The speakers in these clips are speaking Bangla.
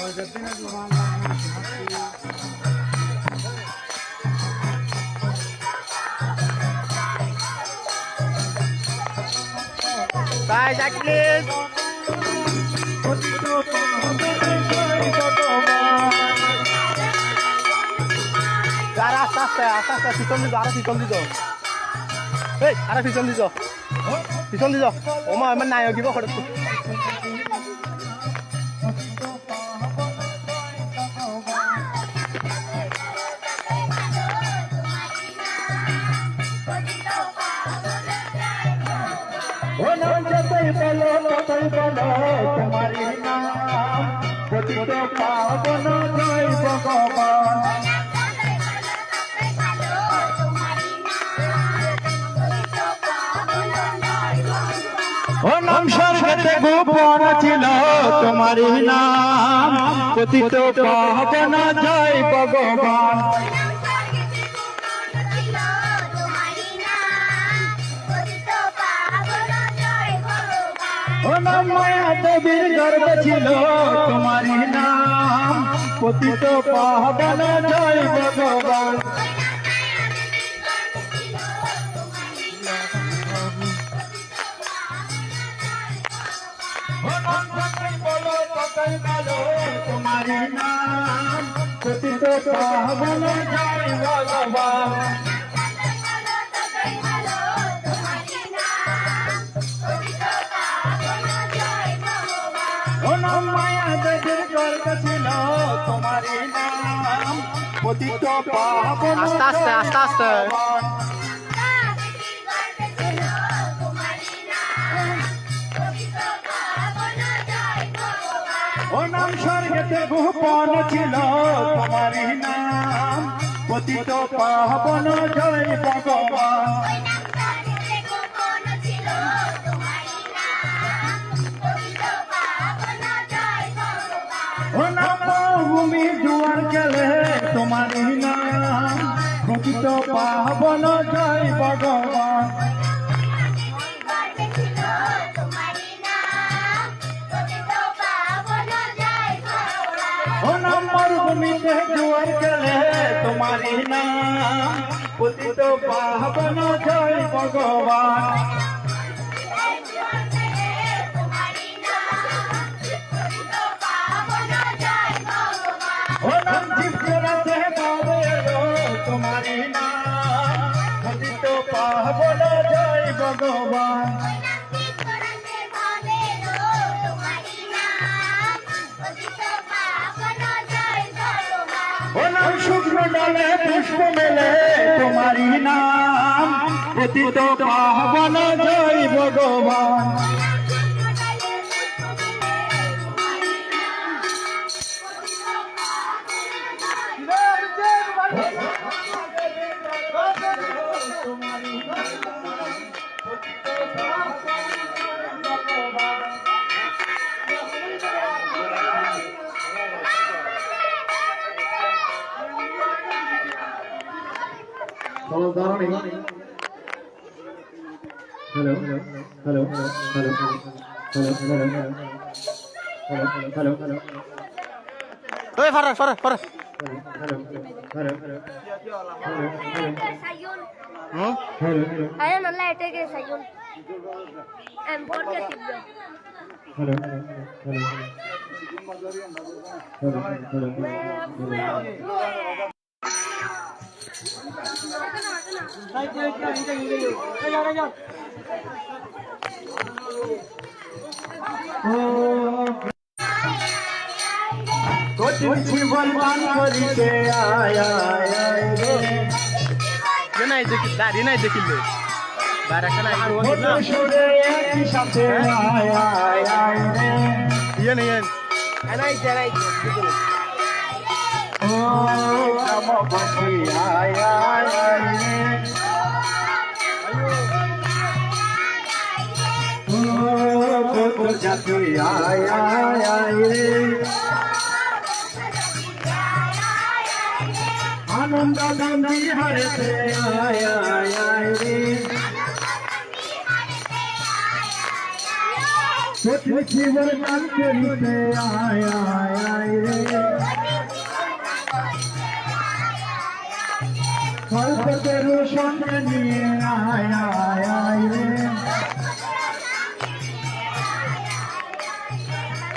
Bye, please. আর আস্তে আস্তে আস্তে আস্তে পিছন দিত আরও পিছন দিত এই আরও পিছন দিত পিছন দিত ও মা আমার নায়ক দিব খরচ পতিত পাবন জয় ভগবান ও নাম স্বর্গতে গোপন ছিল তোমারই নাম। পতিত পাবন জয় ভগবান। মায়াদেবীর গর্ব ছিল, তোমারই নাম পতিত পাবন জয় ভগবান। তোমারি নাম পতিত পাবন জয় ভগবান। দেবীর গর্ব ছিল তোমারই নাম পতিত পাবন আস্তে আস্তে আস্তে আস্তে। ও নাম স্বর্গতে গোপন ছিল তোমারই নাম পতিত পাবন জয় ভগবান। ভূমি জুয়ার গেলে তোমারই নাম। পতিত পাবন জয় ভগবান। মরুভূমিতে জুয়ার গেলে তোমারই নাম। পতিত পাবন জয় ভগবান। ও নাম শুকনো ডালে পুষ্প মেলে তোমারই নাম পতিত পাবন জয় ভগবান। Hello, morning. Hello, hello, hello, hello, hello, hello, hello, hello, hello. Oye, Farah, Farah, Farah. Hay una letra que desayuno. En porque Hello, hello, hello. কঠিন জীবন পান করিতে নাই দেখি দাঁড়িয়ে নাই দেখিলে ইয়ে নাই ও আমার আয় আয় আয় রে আনন্দ নন্দী হরতে আয় আয় আয় নিয়ে আয় আয় রে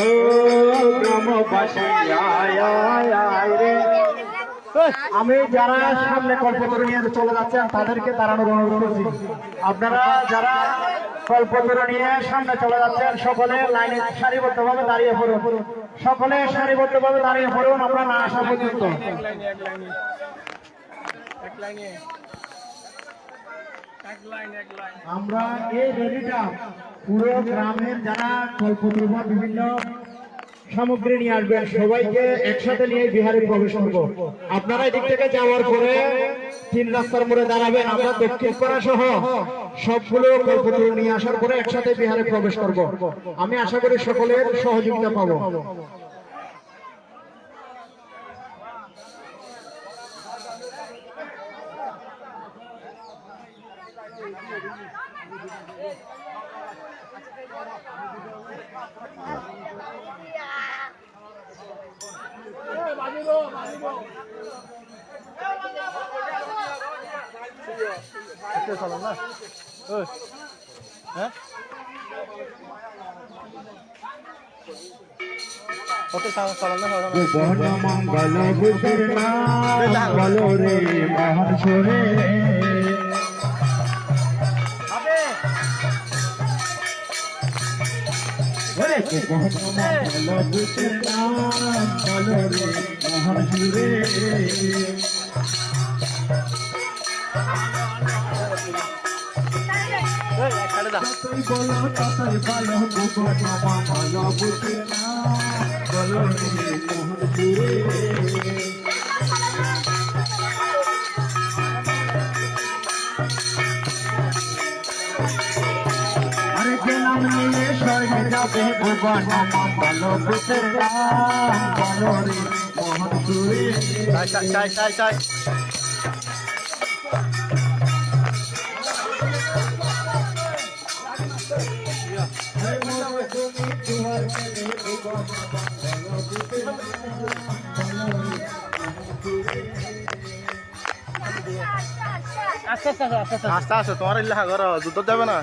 ও গ্রামবাসী আয় আয় আয় রে। আমি যারা সামনে কল্পতরু নিয়ে চলে যাচ্ছেন তাদেরকে দাঁড়ানোর অনুরোধ করছি। আপনারা যারা কল্পতরু নিয়ে সামনে চলে যাচ্ছেন সকলে লাইনে সারিবদ্ধভাবে দাঁড়িয়ে পড়ুন। সকলে সারিবদ্ধভাবে দাঁড়িয়ে পড়ুন আমরা না আসা পর্যন্ত। এক লাইনে এক লাইনে এক লাইনে এক লাইন এক লাইন আমরা এই পুরো গ্রামের যারা বিভিন্ন সামগ্রী নিয়ে আসবেন সবাইকে একসাথে নিয়ে বিহারে প্রবেশ করব। আপনারা এদিক থেকে যাওয়ার পরে তিন রাস্তার মোড়ে দাঁড়াবেন, আমরা দক্ষিণ সহ সবগুলো নিয়ে আসার পরে একসাথে বিহারে প্রবেশ করব। আমি আশা করি সকলের সহযোগিতা পাবো। আজকে চলো না হ্যাঁ ওকে চলো না না মঙ্গল বুদ্ধের নাম বলো রে মহাসুরে মঙ্গল বলো তাই ভালো গোপন মামা ভালো বুদ্ধের নাম বলো রে মহাসুরে আরে যাবে ভুবন বলো রে মোহন আস্তে আস্তে আস্তে আস্তে তোমার ইল্লাহা করো যুদ্ধ যাবে না?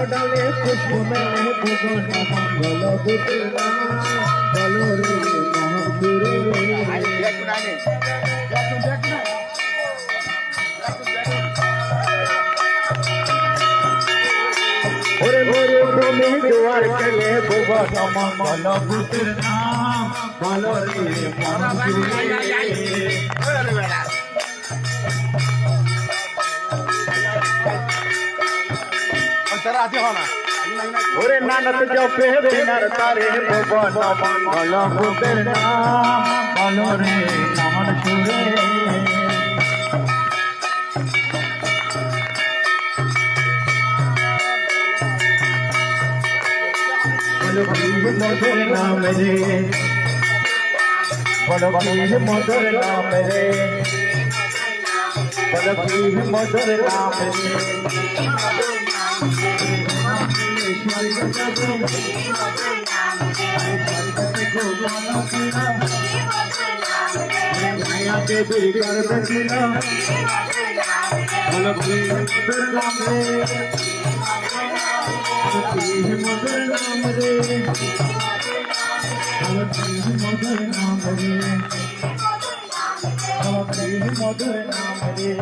নিলে স্বর্গে যাবে ভুবন মামা ভালো বলো রে ডালে পুষ্প মেলে ভুবন মামা ভালো বলো মোহন সুরে ওরে মোরে ভূমি জোয়ার কেলে ভুবন মঙ্গল ভূতের নাম বলো রে মন জুড়ে তারা রাজি হও না ওরে নানক জপে বিনার তারে ভুবন মঙ্গল ভূতের নাম বলো রে নামন সুরে বলো কি মধুর নাম রে বলো কি মধুর নাম রে বলো কি মধুর নাম রে শ্রী মধুর নাম রে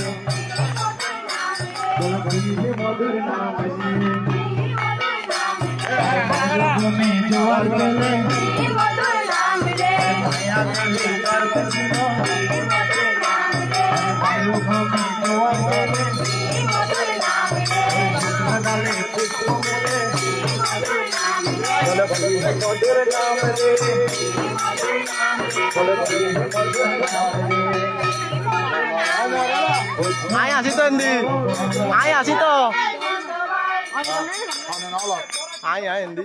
শ্রী মধুর নাম রে তুমি জোয়ার গেলে মায়া কালে গর্ব ছিল তুমি জোয়ার গেলে কালে পুষ্প গেলে তুলসী মধুর নাম এন্দি আয় আসি তো। আয় এন্দি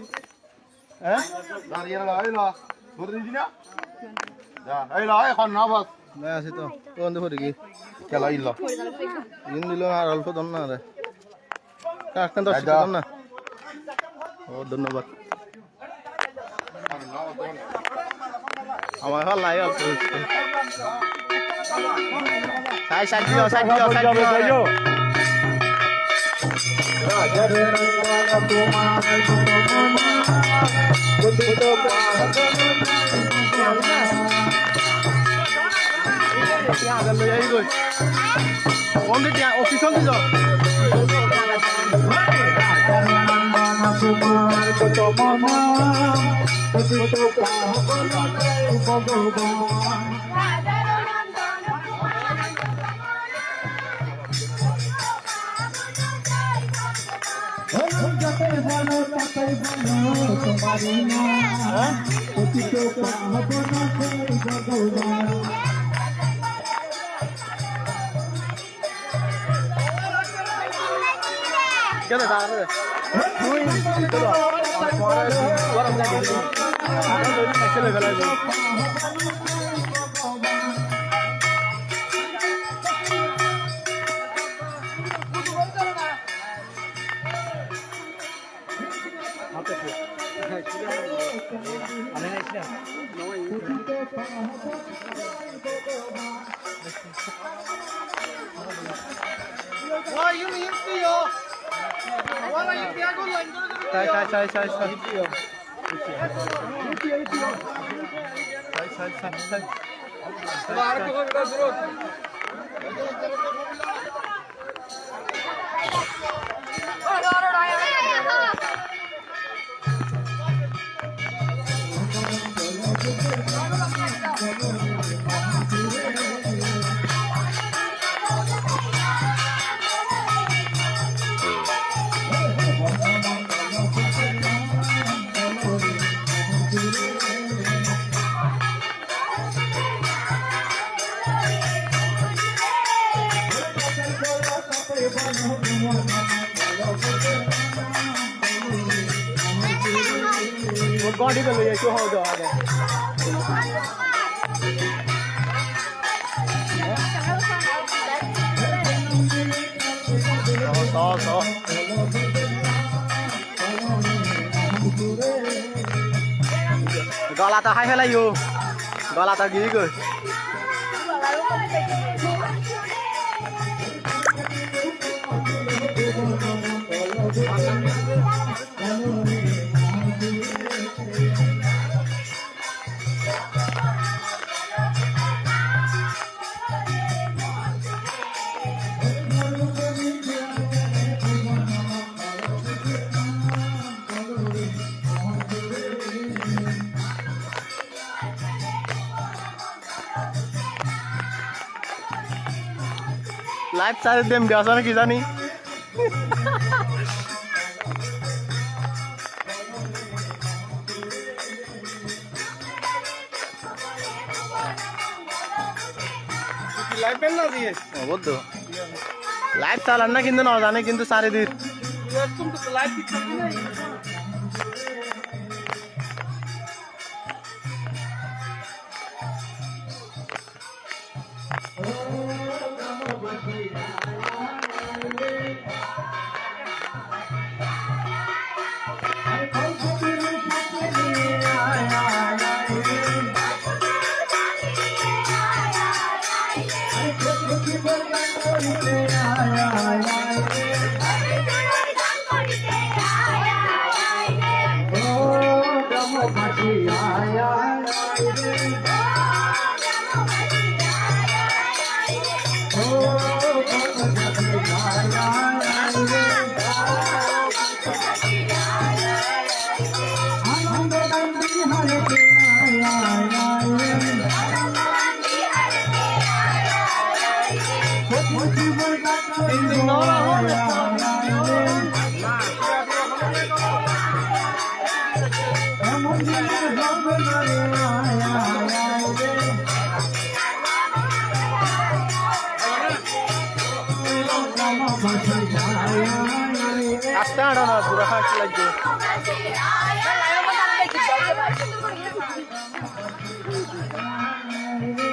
হ্যাঁ? দাঁড়িয়ে এই লা এখন না বাস না আসি তো কোন ধরে কি খেলা ইল্লা ইন দিল না? রে ধন্যবাদ। আমার হল লাই অল্প সাই সাই দিও সাই দিও সাই দিও রাজার রঙ্গনা তোমার কুতুব তিয়া গেল এই গই কোন দিকে অফিস দি তোমার কুতুব কুতুব ভগবান যতই বলো ততই বলো না কুতুব পাবনা ভগবান কেন দাঁড়াবে তুই চলো গরম যাই চলে গেল Sai, sai, sai, sai, sai. Sai, sai, sai, sai. Một hồi rồi này. Đó, đó. গলা তো হাই ফেলাই গলা তো গিরি গই লাইভ চারের দেম গেছে নাকি জানি। লাইভ চালান না কিন্তু নজানে কিন্তু চারিদিন পুরো হাঁট লাগবে এই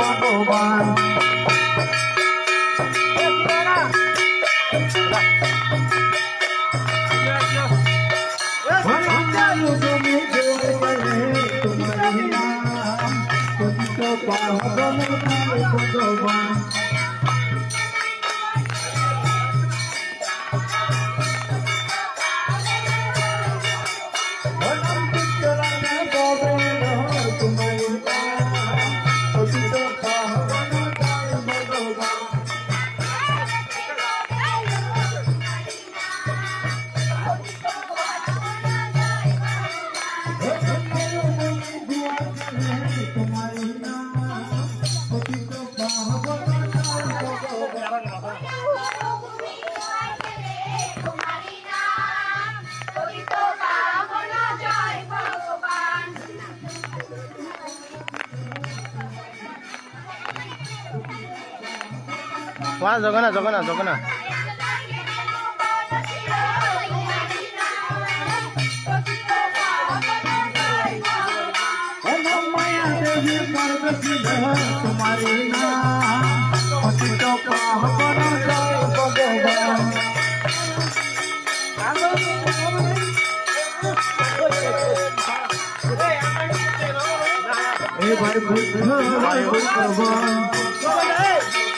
ভগবান। ভগবান ওয়া জগনা জগনা জগনা মায়া দেবী পার্বতী তোমারি নাম অতীত পাবন জয় ভগবান এবার বুদ্ধ ভগবান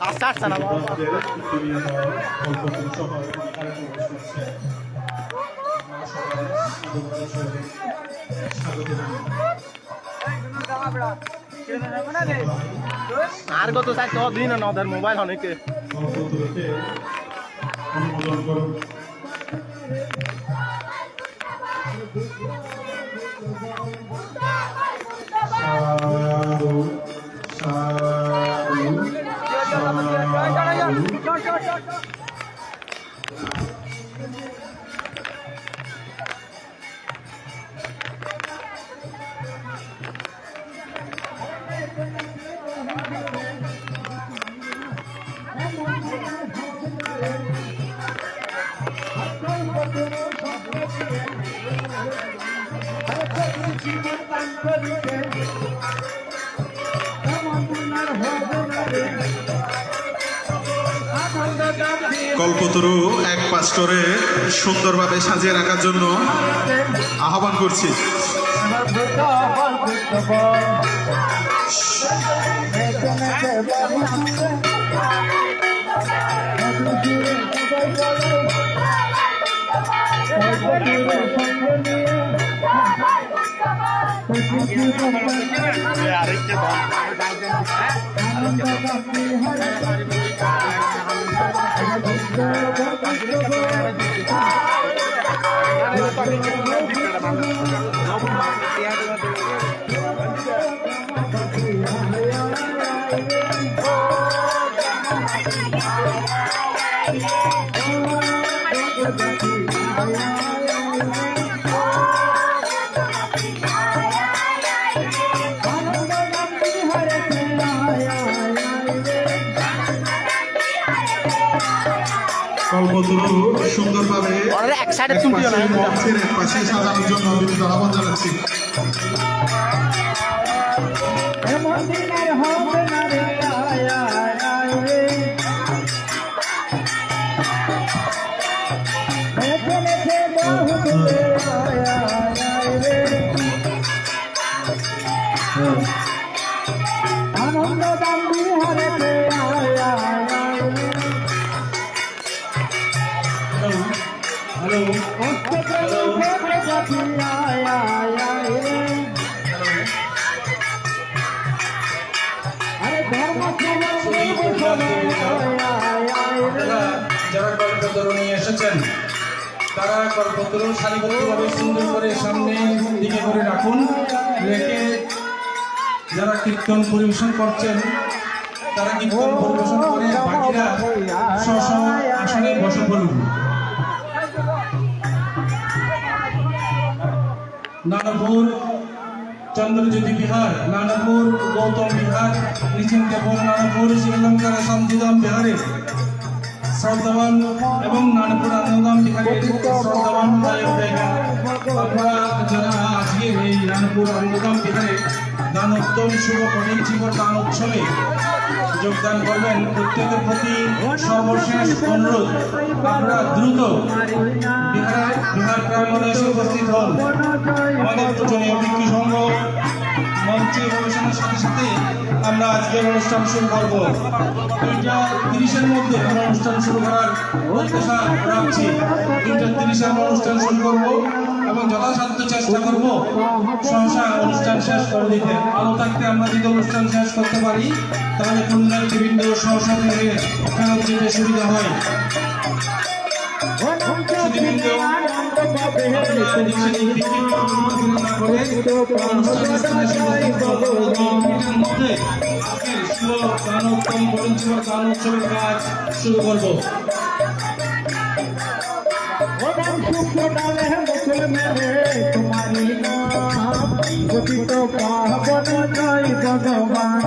আস্তে আস্তে না। আর কত চাই দিন না ওদের মোবাইল অনেকে কল্পতরু এক পাস্টরে সুন্দরভাবে সাজিয়ে রাখার জন্য আহ্বান করছি Thank you. ওরা এক তুলতে পাশে মঞ্চের এক পাশে সাজানোর জন্য আহ্বান জানাচ্ছি। সারিবদ্ধভাবে সুন্দর করে সামনে দিকে করে রাখুন। রেখে যারা কীর্তন পরিবেশন করছেন, তারা কীর্তন পরিবেশন করে বাকিরা স্ব আসনে বসে পড়ুন। নানপুর চন্দ্রজ্যোতি বিহার, নানপুর গৌতম বিহার নিচিন্তপুর নানপুর শ্রীলঙ্কার শান্তিধাম বিহারে। শ্রদ্ধাবান এবং নানপুর আনন্দধাম বিহারের শ্রদ্ধাবান জায়গা আপনারা যারা আজকে এই নানপুর আনন্দধাম বিহারে দানোত্তম শুভ পরিচিব দান উৎসবে যোগদান করবেন প্রত্যেকের প্রতি সর্বশেষ অনুরোধ আপনারা দ্রুত বিহার এসে উপস্থিত হন। আমাদের পূজনীয় ভিক্ষু সংঘ মঞ্চে গবেষণার সাথে সাথে আমরা আজকের অনুষ্ঠান শুরু করব। দুইটা তিরিশের মধ্যে আমরা অনুষ্ঠান শুরু করার প্রত্যাশা রাখছি। দুইটা তিরিশে আমরা অনুষ্ঠান শুরু করব এবং যথাসাধ্য চেষ্টা করব সহসা অনুষ্ঠান শেষ করে দিতে। আলো থাকতে আমরা যদি অনুষ্ঠান শেষ করতে পারি, তাহলে পুণ্যার্থীবৃন্দ সহসা থেকে ফেরত যেতে সুবিধা হয়। উৎসবের কাজ শুরু করব তোমারি নাম ভগবান